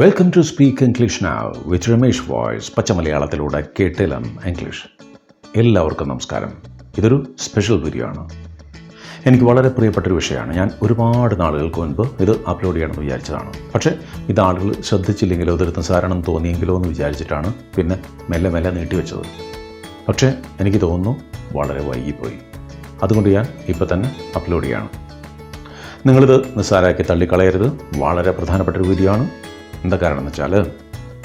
Welcome to speak English നാവ് വിത്ത് Ramesh voice പച്ച മലയാളത്തിലൂടെ കേട്ടിലം English എല്ലാവർക്കും നമസ്കാരം. ഇതൊരു സ്പെഷ്യൽ വീഡിയോ ആണ്. എനിക്ക് വളരെ പ്രിയപ്പെട്ടൊരു വിഷയമാണ്. ഞാൻ ഒരുപാട് നാളുകൾക്ക് മുൻപ് ഇത് അപ്ലോഡ് ചെയ്യണമെന്ന് വിചാരിച്ചതാണ്. പക്ഷേ ഇത് ആളുകൾ ശ്രദ്ധിച്ചില്ലെങ്കിലോ ഇതൊരു നിസ്സാരണം തോന്നിയെങ്കിലോ എന്ന് വിചാരിച്ചിട്ടാണ് പിന്നെ മെല്ലെ മെല്ലെ നീട്ടിവെച്ചത് പക്ഷേ എനിക്ക് തോന്നുന്നു വളരെ വൈകിപ്പോയി. അതുകൊണ്ട് ഞാൻ ഇപ്പോൾ തന്നെ അപ്ലോഡ് ചെയ്യാണ്. നിങ്ങളിത് നിസ്സാരമാക്കി തള്ളിക്കളയരുത്. വളരെ പ്രധാനപ്പെട്ട ഒരു വീഡിയോ ആണ്. എന്താ കാരണം എന്ന് വെച്ചാൽ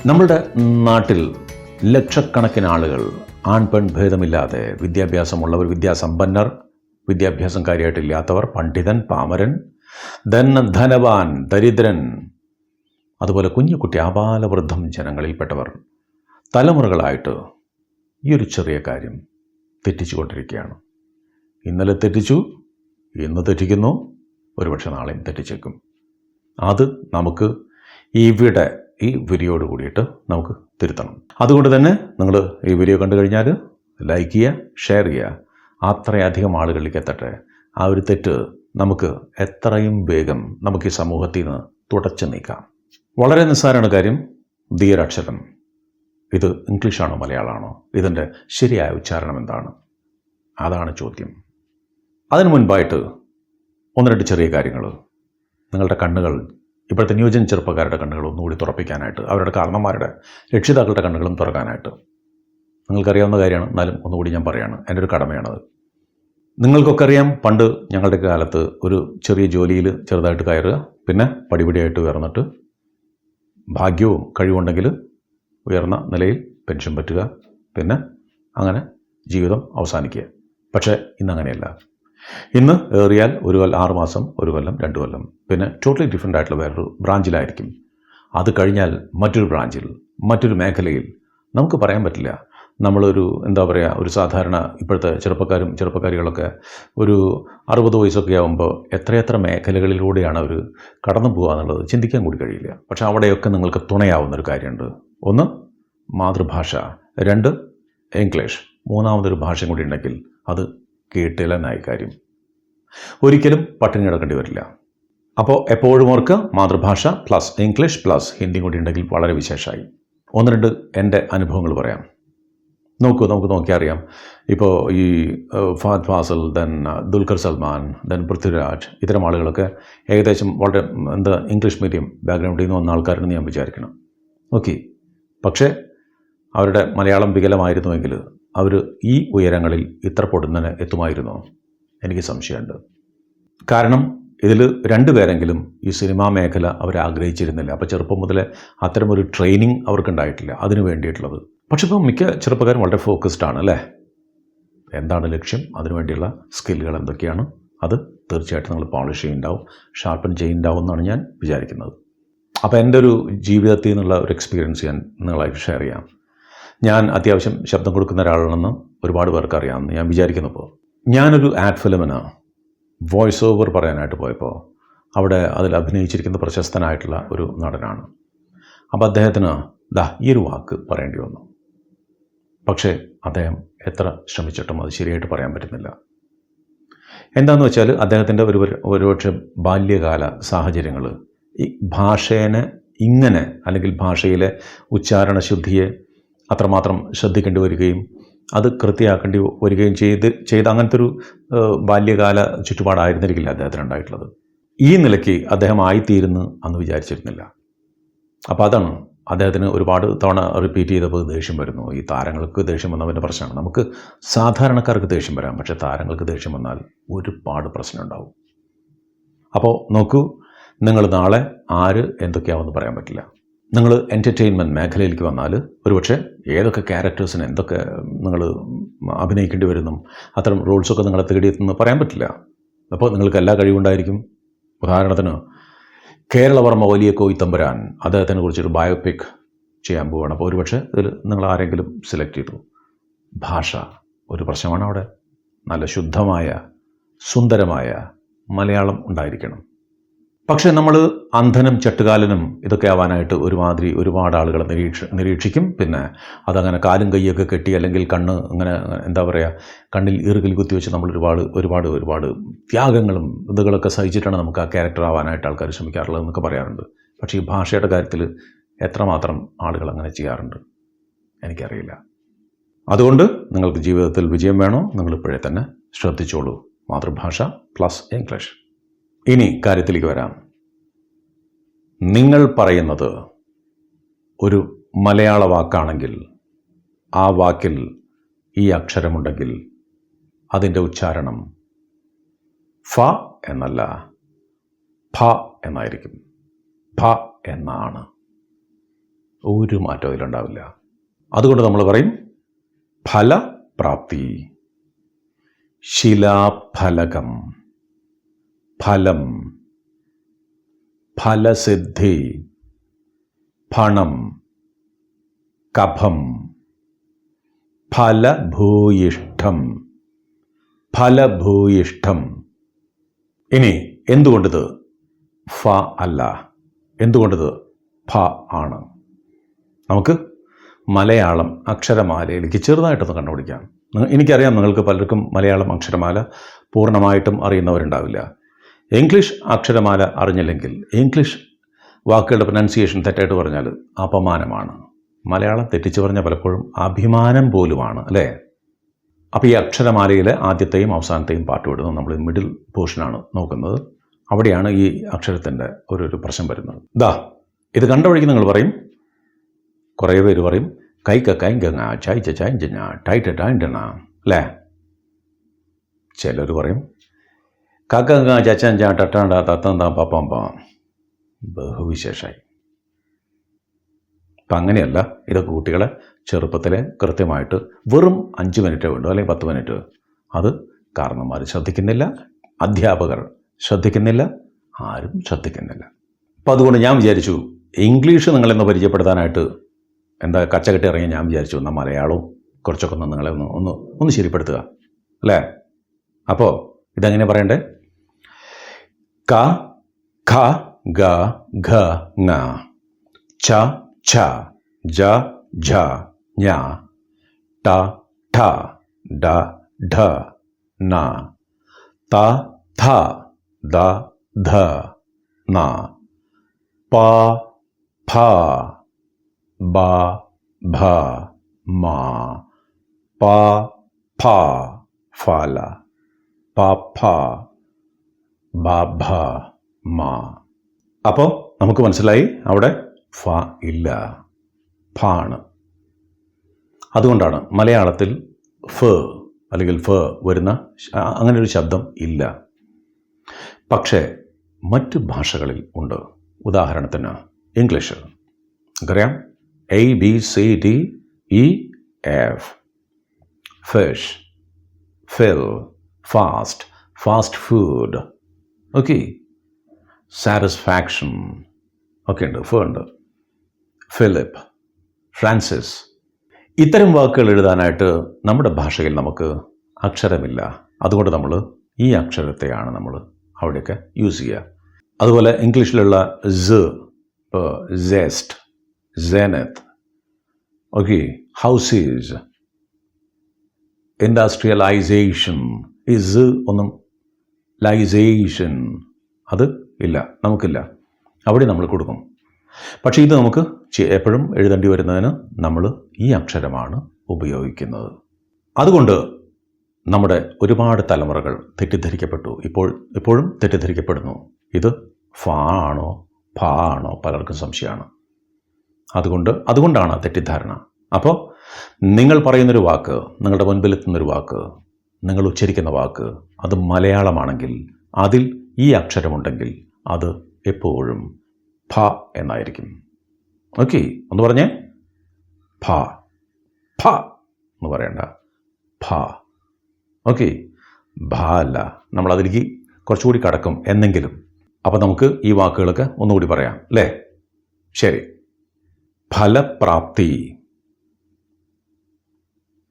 നമ്മളുടെ നാട്ടിൽ ലക്ഷക്കണക്കിന് ആളുകൾ ആൺ പെൺ ഭേദമില്ലാതെ വിദ്യാഭ്യാസമുള്ളവർ വിദ്യാസമ്പന്നർ വിദ്യാഭ്യാസം കാര്യമായിട്ടില്ലാത്തവർ പണ്ഡിതൻ പാമരൻ ധന ധനവാൻ ദരിദ്രൻ അതുപോലെ കുഞ്ഞു കുട്ടി ആപാലവൃദ്ധം ജനങ്ങളിൽപ്പെട്ടവർ തലമുറകളായിട്ട് ഈ ഒരു ചെറിയ കാര്യം തെറ്റിച്ചുകൊണ്ടിരിക്കുകയാണ്. ഇന്നലെ തെറ്റിച്ചു ഇന്ന് തെറ്റിക്കുന്നു ഒരുപക്ഷെ നാളെയും തെറ്റിച്ചേക്കും. അത് നമുക്ക് ഇവിടെ ഈ വീഡിയോയോട് കൂടിയിട്ട് നമുക്ക് തിരുത്തണം. അതുകൊണ്ട് തന്നെ നിങ്ങൾ ഈ വീഡിയോ കണ്ടു കഴിഞ്ഞാൽ ലൈക്ക് ചെയ്യുക ഷെയർ ചെയ്യുക. അത്രയധികം ആളുകളിലേക്ക് എത്തട്ടെ. ആ ഒരു തെറ്റ് നമുക്ക് എത്രയും വേഗം നമുക്ക് ഈ സമൂഹത്തിൽ നിന്ന് തുടച്ചു നീക്കാം. വളരെ നിസ്സാരമാണ് കാര്യം ധീരക്ഷരം. ഇത് ഇംഗ്ലീഷാണോ മലയാളമാണോ? ഇതിന്റെ ശരിയായ ഉച്ചാരണം എന്താണ്? അതാണ് ചോദ്യം. അതിനു മുൻപായിട്ട് ഒന്ന് രണ്ട് ചെറിയ കാര്യങ്ങൾ നിങ്ങളുടെ കണ്ണുകൾ ഇപ്പോഴത്തെ ന്യൂജൻ ചെറുപ്പക്കാരുടെ കണ്ണുകൾ ഒന്നുകൂടി തുറപ്പിക്കാനായിട്ട് അവരുടെ കാരണന്മാരുടെ രക്ഷിതാക്കളുടെ കണ്ണുകളും തുറക്കാനായിട്ട്. നിങ്ങൾക്കറിയാവുന്ന കാര്യമാണ്. എന്നാലും ഒന്നുകൂടി ഞാൻ പറയാണ്. എന്റെ ഒരു കടമയാണത്. നിങ്ങൾക്കൊക്കെ അറിയാം പണ്ട് ഞങ്ങളുടെ കാലത്ത് ഒരു ചെറിയ ജോലിയിൽ ചെറുതായിട്ട് കയറുക പിന്നെ പടിപടിയായിട്ട് ഉയർന്നിട്ട് ഭാഗ്യവും കഴിവുണ്ടെങ്കിൽ ഉയർന്ന നിലയിൽ പെൻഷൻ പറ്റുക പിന്നെ അങ്ങനെ ജീവിതം അവസാനിക്കുക. പക്ഷേ ഇന്നങ്ങനെയല്ല. ഇന്ന് ഏറിയാൽ ഒരു കൊല്ലം ആറ് മാസം ഒരു കൊല്ലം രണ്ട് കൊല്ലം. പിന്നെ ടോട്ടലി ഡിഫറെന്റ് ആയിട്ടുള്ള വേറൊരു ബ്രാഞ്ചിലായിരിക്കും. അത് കഴിഞ്ഞാൽ മറ്റൊരു ബ്രാഞ്ചിൽ മറ്റൊരു മേഖലയിൽ. നമുക്ക് പറയാൻ പറ്റില്ല. നമ്മളൊരു എന്താ പറയുക ഒരു സാധാരണ ഇപ്പോഴത്തെ ചെറുപ്പക്കാരും ചെറുപ്പക്കാരികളൊക്കെ ഒരു അറുപത് വയസ്സൊക്കെ ആകുമ്പോൾ എത്രയെത്ര മേഖലകളിലൂടെയാണ് അവർ കടന്നു പോകുക എന്നുള്ളത് ചിന്തിക്കാൻ കൂടി കഴിയില്ല. പക്ഷേ അവിടെയൊക്കെ നിങ്ങൾക്ക് തുണയാവുന്നൊരു കാര്യമുണ്ട്. ഒന്ന് മാതൃഭാഷ. രണ്ട് ഇംഗ്ലീഷ്. മൂന്നാമതൊരു ഭാഷയും കൂടി ഉണ്ടെങ്കിൽ അത് കേട്ടില്ലെന്നായി കാര്യം ഒരിക്കലും പട്ടിണി കിടക്കേണ്ടി വരില്ല. അപ്പോൾ എപ്പോഴും ഓർക്ക് മാതൃഭാഷ പ്ലസ് ഇംഗ്ലീഷ് പ്ലസ് ഹിന്ദി കൂടി ഉണ്ടെങ്കിൽ വളരെ വിശേഷമായി ഒന്ന് രണ്ട് എന്റെ അനുഭവങ്ങൾ പറയാം. നോക്കൂ നമുക്ക് നോക്കിയറിയാം ഇപ്പോൾ ഈ ഫഹദ് ഫാസൽ ദെൻ ദുൽഖർ സൽമാൻ ദെൻ പൃഥ്വിരാജ് ഇത്തരം ആളുകളൊക്കെ ഏകദേശം വളരെ എന്താ ഇംഗ്ലീഷ് മീഡിയം ബാക്ക്ഗ്രൗണ്ടിൽ നിന്ന് വന്ന ആൾക്കാരെന്ന് ഞാൻ വിചാരിക്കണം. ഓക്കെ പക്ഷേ അവരുടെ മലയാളം വികലമായിരുന്നുവെങ്കിൽ അവർ ഈ ഉയരങ്ങളിൽ ഇത്ര പൊടുന്നതിന് എത്തുമായിരുന്നോ? എനിക്ക് സംശയമുണ്ട്. കാരണം ഇതിൽ രണ്ടുപേരെങ്കിലും ഈ സിനിമാ മേഖല അവർ ആഗ്രഹിച്ചിരുന്നില്ല. അപ്പോൾ ചെറുപ്പം മുതലേ അത്തരമൊരു ട്രെയിനിങ് അവർക്കുണ്ടായിട്ടില്ല. അതിന് വേണ്ടിയിട്ടുള്ളത്. പക്ഷെ ഇപ്പോൾ മിക്ക ചെറുപ്പക്കാരും വളരെ ഫോക്കസ്ഡ് ആണ് അല്ലേ? എന്താണ് ലക്ഷ്യം? അതിനുവേണ്ടിയുള്ള സ്കില്ലുകൾ എന്തൊക്കെയാണ്? അത് തീർച്ചയായിട്ടും നിങ്ങൾ പോളിഷ് ചെയ്യുന്നുണ്ടാവും ഷാർപ്പൻ ചെയ്യുന്നുണ്ടാവും എന്നാണ് ഞാൻ വിചാരിക്കുന്നത്. അപ്പോൾ എന്റെ ഒരു ജീവിതത്തിൽ നിന്നുള്ള ഒരു എക്സ്പീരിയൻസ് ഞാൻ നിങ്ങളായിട്ട് ഷെയർ ചെയ്യാം. ഞാൻ അത്യാവശ്യം ശബ്ദം കൊടുക്കുന്ന ഒരാളാണെന്ന് ഒരുപാട് പേർക്ക് അറിയാമെന്ന് ഞാൻ വിചാരിക്കുന്നപ്പോൾ ഞാനൊരു ആഡ് ഫിലിമിന് വോയിസ് ഓവർ പറയാനായിട്ട് പോയപ്പോൾ അവിടെ അതിൽ അഭിനയിച്ചിരിക്കുന്ന പ്രശസ്തനായിട്ടുള്ള ഒരു നടനാണ്. അപ്പോൾ അദ്ദേഹത്തിന് ദാ ഈ ഒരു വാക്ക് പറയേണ്ടി വന്നു. പക്ഷേ അദ്ദേഹം എത്ര ശ്രമിച്ചിട്ടും അത് ശരിയായിട്ട് പറയാൻ പറ്റുന്നില്ല. എന്താണെന്ന് വെച്ചാൽ അദ്ദേഹത്തിന്റെ ഒരു ഒരുപക്ഷെ ബാല്യകാല സാഹചര്യങ്ങൾ ഈ ഭാഷേനെ ഇങ്ങനെ അല്ലെങ്കിൽ ഭാഷയിലെ ഉച്ചാരണ ശുദ്ധിയെ അത്രമാത്രം ശ്രദ്ധിക്കേണ്ടി വരികയും അത് കൃത്യമാക്കേണ്ടി വരികയും ചെയ്ത് ചെയ്ത അങ്ങനത്തെ ഒരു ബാല്യകാല ചുറ്റുപാടായിരുന്നിരിക്കില്ല അദ്ദേഹത്തിന് ഉണ്ടായിട്ടുള്ളത് ഈ നിലയ്ക്ക് അദ്ദേഹം ആയിത്തീരുന്നു അന്ന് വിചാരിച്ചിരുന്നില്ല. അപ്പോൾ അതാണ് അദ്ദേഹത്തിന് ഒരുപാട് തവണ റിപ്പീറ്റ് ചെയ്തപ്പോൾ ദേഷ്യം വരുന്നു. ഈ താരങ്ങൾക്ക് ദേഷ്യം വന്നവന്റെ പ്രശ്നമാണ്. നമുക്ക് സാധാരണക്കാർക്ക് ദേഷ്യം വരാം. പക്ഷേ താരങ്ങൾക്ക് ദേഷ്യം വന്നാൽ ഒരുപാട് പ്രശ്നം ഉണ്ടാവും അപ്പോൾ നോക്കൂ നിങ്ങൾ നാളെ ആര് എന്തൊക്കെയാവുമെന്ന് പറയാൻ പറ്റില്ല. നിങ്ങൾ എന്റർടൈൻമെന്റ് മേഖലയിലേക്ക് വന്നാൽ ഒരുപക്ഷെ ഏതൊക്കെ ക്യാരക്ടേഴ്സിന് എന്തൊക്കെ നിങ്ങൾ അഭിനയിക്കേണ്ടി വരുന്നു അത്തരം റോൾസൊക്കെ നിങ്ങളെ തേടിയെത്തുന്ന പറയാൻ പറ്റില്ല. അപ്പോൾ നിങ്ങൾക്ക് എല്ലാ കഴിവുണ്ടായിരിക്കും. ഉദാഹരണത്തിന് കേരളവർമ്മ വലിയ കോയിത്തമ്പുരാൻ അദ്ദേഹത്തിനെ കുറിച്ചൊരു ബയോപിക് ചെയ്യാൻ പോവുകയാണ്. അപ്പോൾ ഒരുപക്ഷെ ഇതിൽ നിങ്ങൾ ആരെങ്കിലും സെലക്ട് ചെയ്തു. ഭാഷ ഒരു പ്രശ്നമാണ് അവിടെ. നല്ല ശുദ്ധമായ സുന്ദരമായ മലയാളം ഉണ്ടായിരിക്കണം. പക്ഷേ നമ്മൾ അന്ധനും ചട്ടുകാലനും ഇതൊക്കെ ആവാനായിട്ട് ഒരുമാതിരി ഒരുപാട് ആളുകൾ നിരീക്ഷ നിരീക്ഷിക്കും. പിന്നെ അതങ്ങനെ കാലും കൈയൊക്കെ കെട്ടി അല്ലെങ്കിൽ കണ്ണ് അങ്ങനെ എന്താ പറയുക കണ്ണിൽ ഇറുകിൽ കുത്തി വെച്ച് നമ്മൾ ഒരുപാട് ഒരുപാട് ഒരുപാട് ത്യാഗങ്ങളും ഇതുകളൊക്കെ സഹിച്ചിട്ടാണ് നമുക്ക് ആ ക്യാരക്ടർ ആവാനായിട്ട് ആൾക്കാർ ശ്രമിക്കാറുള്ളത് എന്നൊക്കെ പറയാറുണ്ട്. പക്ഷേ ഈ ഭാഷയുടെ കാര്യത്തിൽ എത്രമാത്രം ആളുകൾ അങ്ങനെ ചെയ്യാറുണ്ട് എനിക്കറിയില്ല. അതുകൊണ്ട് നിങ്ങൾക്ക് ജീവിതത്തിൽ വിജയം വേണോ? നിങ്ങളിപ്പോഴേ തന്നെ ശ്രദ്ധിച്ചോളൂ. മാതൃഭാഷ പ്ലസ് ഇംഗ്ലീഷ്. ഇനി കാര്യത്തിലേക്ക് വരാം. നിങ്ങൾ പറയുന്നത് ഒരു മലയാള വാക്കാണെങ്കിൽ ആ വാക്കിൽ ഈ അക്ഷരമുണ്ടെങ്കിൽ അതിന്റെ ഉച്ചാരണം ഫ എന്നല്ല ഫ എന്നായിരിക്കും. ഫ എന്നാണ്. ഒരു മാറ്റവും അതിലുണ്ടാവില്ല. അതുകൊണ്ട് നമ്മൾ പറയും ഫലപ്രാപ്തി. ശിലാഫലകം. ഫലം. ഫലസിദ്ധി ഫണം കഫം ഫലഭൂയിഷ്ഠം ഫലഭൂയിഷ്ഠം. ഇനി എന്തുകൊണ്ടിത്? ഫ അല്ല. എന്തുകൊണ്ടിത്? ഫ ആണ്. നമുക്ക് മലയാളം അക്ഷരമാലയിലേക്ക് ചെറുതായിട്ടൊന്ന് കണ്ടുപിടിക്കാം. എനിക്കറിയാം നിങ്ങൾക്ക് പലർക്കും മലയാളം അക്ഷരമാല പൂർണമായിട്ടും അറിയുന്നവരുണ്ടാവില്ല. ഇംഗ്ലീഷ് അക്ഷരമാല അറിഞ്ഞില്ലെങ്കിൽ ഇംഗ്ലീഷ് വാക്കുകളുടെ പ്രൊനൗൺസിയേഷൻ തെറ്റായിട്ട് പറഞ്ഞാൽ അപമാനമാണ്. മലയാളം തെറ്റിച്ച് പറഞ്ഞാൽ പലപ്പോഴും അഭിമാനം പോലുമാണ് അല്ലേ? അപ്പോൾ ഈ അക്ഷരമാലയിലെ ആദ്യത്തെയും അവസാനത്തെയും പാട്ട് വിടുന്നത് നമ്മൾ മിഡിൽ പോർഷനാണ് നോക്കുന്നത്. അവിടെയാണ് ഈ അക്ഷരത്തിന്റെ ഒരു ഒരു പ്രശ്നം വരുന്നത്. ദാ ഇത് കണ്ട വഴിക്ക് നിങ്ങൾ പറയും. കുറേ പേര് പറയും കൈക്ക കൈങ്കങ്ങ ചായ്ച്ച ടൈറ്റ് ടൈറ്റ ടൈന്റണ അല്ലേ? ചിലർ പറയും കക്കങ്ങ ചാ ടട്ടാണ്ട പപ്പം പാ ബഹുവിശേഷായി. അപ്പം അങ്ങനെയല്ല ഇതൊക്കെ കുട്ടികളെ ചെറുപ്പത്തിൽ കൃത്യമായിട്ട് വെറും അഞ്ച് മിനിറ്റ് വേണ്ടു അല്ലെങ്കിൽ പത്ത് മിനിറ്റ്. അത് കാരണന്മാർ ശ്രദ്ധിക്കുന്നില്ല അധ്യാപകർ ശ്രദ്ധിക്കുന്നില്ല ആരും ശ്രദ്ധിക്കുന്നില്ല. അപ്പം അതുകൊണ്ട് ഞാൻ വിചാരിച്ചു ഇംഗ്ലീഷ് നിങ്ങളെന്ന് പരിചയപ്പെടുത്താനായിട്ട് എന്താ കച്ചകെട്ടി ഇറങ്ങി ഞാൻ വിചാരിച്ചു എന്നാൽ മലയാളവും കുറച്ചൊക്കെ ഒന്ന് നിങ്ങളെ ഒന്ന് ഒന്ന് ഒന്ന് ശരിപ്പെടുത്തുക അല്ലേ? അപ്പോൾ ഇതെങ്ങനെ പറയണ്ടേ? ക ഖ ഗ ഘ ങ ച ഛ ജ ഝ ഞ. ട ഠ ഡ ഢ ന. ത ഥ ദ ധ ന. പ ഫ ബ ഭ മ. പ ഫ ഫല പ ഫ ബ ഭ മ. അപ്പോൾ നമുക്ക് മനസ്സിലായി അവിടെ ഫ ഇല്ല. ഫ ആണ് അതുകൊണ്ടാണ് മലയാളത്തിൽ ഫ അല്ലെങ്കിൽ ഫ വരുന്ന അങ്ങനെ ഒരു ശബ്ദം ഇല്ല. പക്ഷേ മറ്റ് ഭാഷകളിൽ ഉണ്ട്. ഉദാഹരണത്തിന് ഇംഗ്ലീഷ്. നമുക്കറിയാം. A B C D E F fish fill fast fast food okay satisfaction ഒക്കെ ഉണ്ട്. ഫോ ഉണ്ട്. ഫിലിപ്പ് ഫ്രാൻസിസ് ഇത്തരം വാക്കുകൾ എഴുതാനായിട്ട് നമ്മുടെ ഭാഷയിൽ നമുക്ക് അക്ഷരമില്ല. അതുകൊണ്ട് നമ്മൾ ഈ അക്ഷരത്തെയാണ് നമ്മൾ അവിടെയൊക്കെ യൂസ് ചെയ്യുക. അതുപോലെ ഇംഗ്ലീഷിലുള്ള സ് ഇപ്പോൾ zest zenith okay houses industrialisation ഈ സ് ഒന്നും ലൈസേഷൻ അത് ഇല്ല നമുക്കില്ല. അവിടെ നമ്മൾ കൊടുക്കും. പക്ഷേ ഇത് നമുക്ക് എപ്പോഴും എഴുതേണ്ടി വരുന്നതിന് നമ്മൾ ഈ അക്ഷരമാണ് ഉപയോഗിക്കുന്നത്. അതുകൊണ്ട് നമ്മുടെ ഒരുപാട് തലമുറകൾ തെറ്റിദ്ധരിക്കപ്പെട്ടു. ഇപ്പോൾ ഇപ്പോഴും തെറ്റിദ്ധരിക്കപ്പെടുന്നു. ഇത് ഫ ആണോ ഫ ആണോ പലർക്കും സംശയമാണ്. അതുകൊണ്ട് അതുകൊണ്ടാണ് തെറ്റിദ്ധാരണ. അപ്പോൾ നിങ്ങൾ പറയുന്നൊരു വാക്ക് നിങ്ങളുടെ മുൻപിലെത്തുന്നൊരു വാക്ക് നിങ്ങൾ ഉച്ചരിക്കുന്ന വാക്ക് അത് മലയാളമാണെങ്കിൽ അതിൽ ഈ അക്ഷരമുണ്ടെങ്കിൽ അത് എപ്പോഴും ഫ എന്നായിരിക്കും. ഓക്കെ ഒന്ന് പറഞ്ഞേ. ഫ ഫ എന്ന് പറയണ്ട. ഫ ഓക്കെ ഭ അല്ല. നമ്മൾ അതിലേക്ക് കുറച്ചുകൂടി കടക്കും എന്നെങ്കിലും. അപ്പോൾ നമുക്ക് ഈ വാക്കുകളൊക്കെ ഒന്നുകൂടി പറയാം അല്ലേ? ശരി. ഫലപ്രാപ്തി.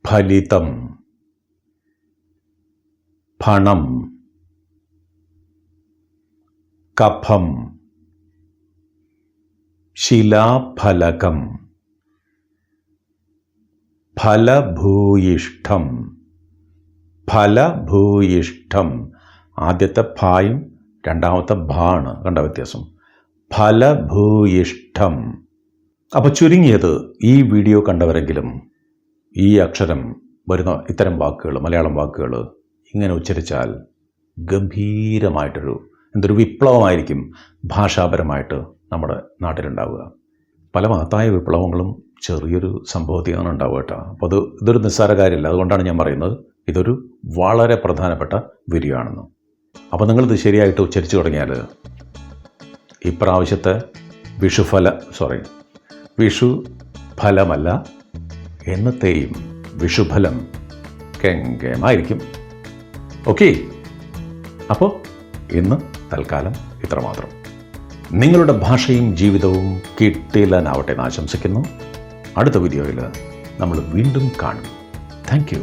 ഫലിതം. ഫണം കഫം. ശിലാഫലകം. ഫലഭൂയിഷ്ഠം. ഫലഭൂയിഷ്ഠം. ആദ്യത്തെ ഭായും രണ്ടാമത്തെ ഭാണ്. കണ്ട വ്യത്യാസം. ഫലഭൂയിഷ്ഠം. അപ്പോൾ ചുരുങ്ങിയത് ഈ വീഡിയോ കണ്ടവരെങ്കിലും ഈ അക്ഷരം വരുന്ന ഇത്തരം വാക്കുകൾ മലയാളം വാക്കുകൾ ഇങ്ങനെ ഉച്ചരിച്ചാൽ ഗംഭീരമായിട്ടൊരു എന്തൊരു വിപ്ലവമായിരിക്കും ഭാഷാപരമായിട്ട് നമ്മുടെ നാട്ടിലുണ്ടാവുക. പല മഹത്തായ വിപ്ലവങ്ങളും ചെറിയൊരു സംഭവത്തിനാണ് ഉണ്ടാവുക കേട്ടോ. അപ്പോൾ അത് ഇതൊരു നിസ്സാര കാര്യമല്ല. അതുകൊണ്ടാണ് ഞാൻ പറയുന്നത് ഇതൊരു വളരെ പ്രധാനപ്പെട്ട വിരിയാണെന്ന് അപ്പോൾ നിങ്ങളിത് ശരിയായിട്ട് ഉച്ചരിച്ചു തുടങ്ങിയാൽ ഇപ്രാവശ്യത്തെ വിഷുഫല സോറി വിഷു ഫലമല്ല എന്നത്തെയും വിഷുഫലം കെങ്കേമായിരിക്കും ഓക്കെ. അപ്പോൾ ഇന്ന് തൽക്കാലം ഇത്രമാത്രം. നിങ്ങളുടെ ഭാഷയും ജീവിതവും കിട്ടില്ലാനാവട്ടെ എന്ന് ആശംസിക്കുന്നു. അടുത്ത വീഡിയോയിൽ നമ്മൾ വീണ്ടും കാണും. താങ്ക്